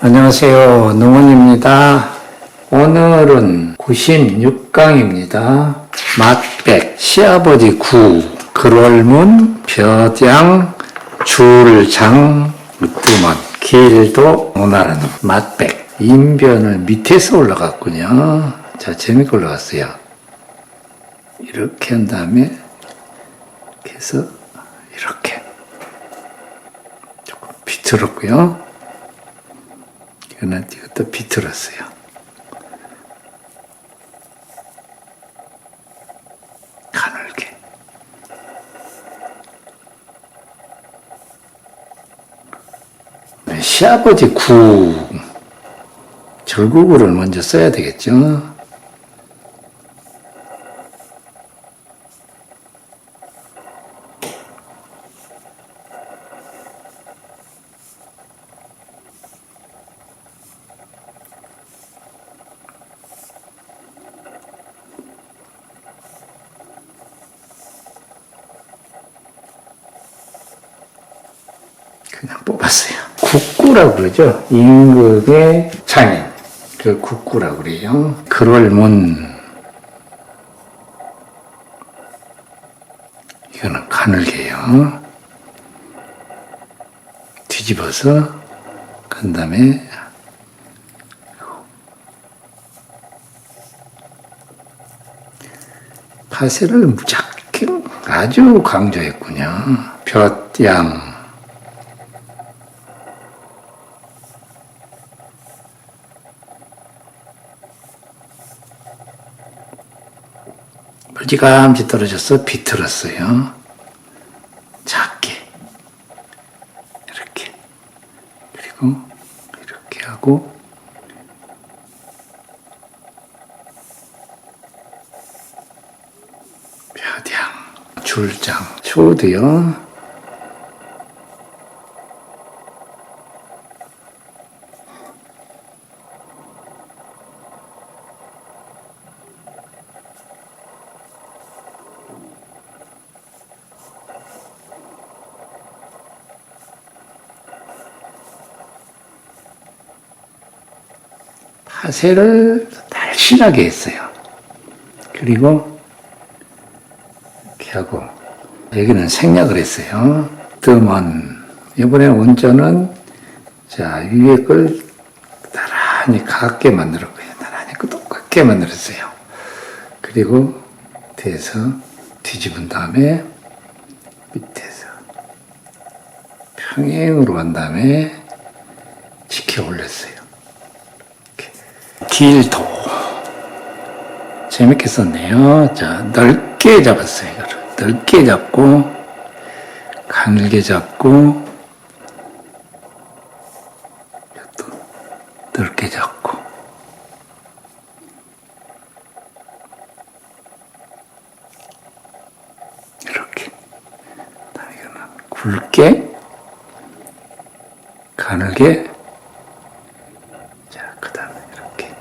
안녕하세요. 농원입니다. 오늘은 96강입니다. 맛백, 시아버지 구, 글월문, 벼장, 줄장, 으뜸원, 길도 오나라는 맛백. 인변을 밑에서 올라갔군요. 자, 재밌게 올라갔어요. 이렇게 한 다음에, 이렇게 해서, 이렇게. 조금 비틀었고요. 이거는 이것도 비틀었어요. 가늘게. 네, 시아버지 구 절구구를 먼저 써야 되겠죠. 그냥 뽑았어요. 국구라고 그러죠. 임금의 장인. 그 국구라고 그래요. 글월문. 이거는 가늘게요. 뒤집어서, 그 다음에, 파세를 무작정 아주 강조했군요. 볕양, 멀찌감치 떨어져서 비틀었어요. 작게. 이렇게. 그리고 이렇게 하고 벼장, 줄장, 초도요. 파쇄를 날씬하게 했어요. 그리고 이렇게 하고 여기는 생략을 했어요. 뜸은 이번에 원전은 자 위에 걸 나란히 같게 만들었고요. 나란히 그 똑같게 만들었어요. 그리고 뒤에서 뒤집은 다음에 밑에서 평행으로 간 다음에 지켜 올렸어요. 길도 재밌게 썼네요. 자 넓게 잡았어요. 이거를 넓게 잡고 가늘게 잡고 또 넓게 잡고 이렇게 이거는 굵게 가늘게 자, 그 다음에 이렇게.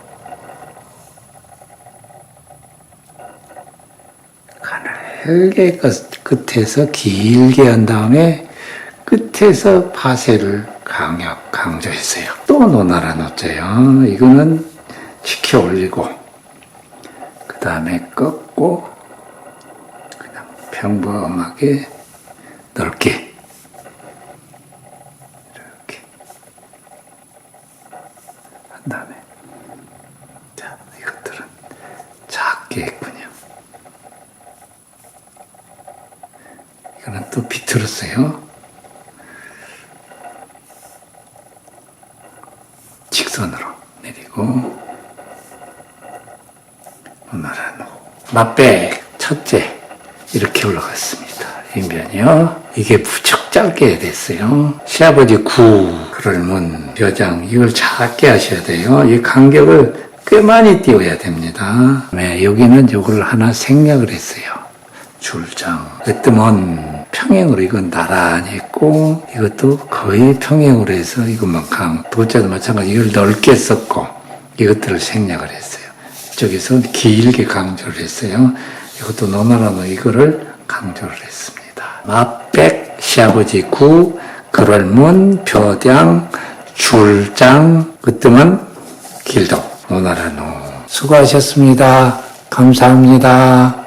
끝- 끝에서 길게 한 다음에 끝에서 파쇄를 강력, 강조했어요. 또 노나라 노자요. 이거는 지켜 올리고, 그 다음에 꺾고, 그냥 평범하게 넓게. 이렇게. 한 다음에 자 이것들은 작게 했군요. 이거는 또 비틀었어요. 직선으로 내리고 오늘은 맛백 첫째 이렇게 올라갔습니다. 인변이요. 이게 부쩍 짧게 됐어요. 시아버지 구, 그럴문, 벼장 이걸 작게 하셔야 돼요. 이 간격을 꽤 많이 띄워야 됩니다. 네, 여기는 이걸 하나 생략을 했어요. 줄장. 으뜸은 평행으로 이건 나란히 했고 이것도 거의 평행으로 해서 이것만 강. 도자도 마찬가지 이걸 넓게 썼고 이것들을 생략을 했어요. 저기서 길게 강조를 했어요. 이것도 노나라노 이거를 강조를 했습니다. 맛백, 시아버지 구, 그럴문, 벼장, 줄장, 그뜸은 길도. 노나라 노. 수고하셨습니다. 감사합니다.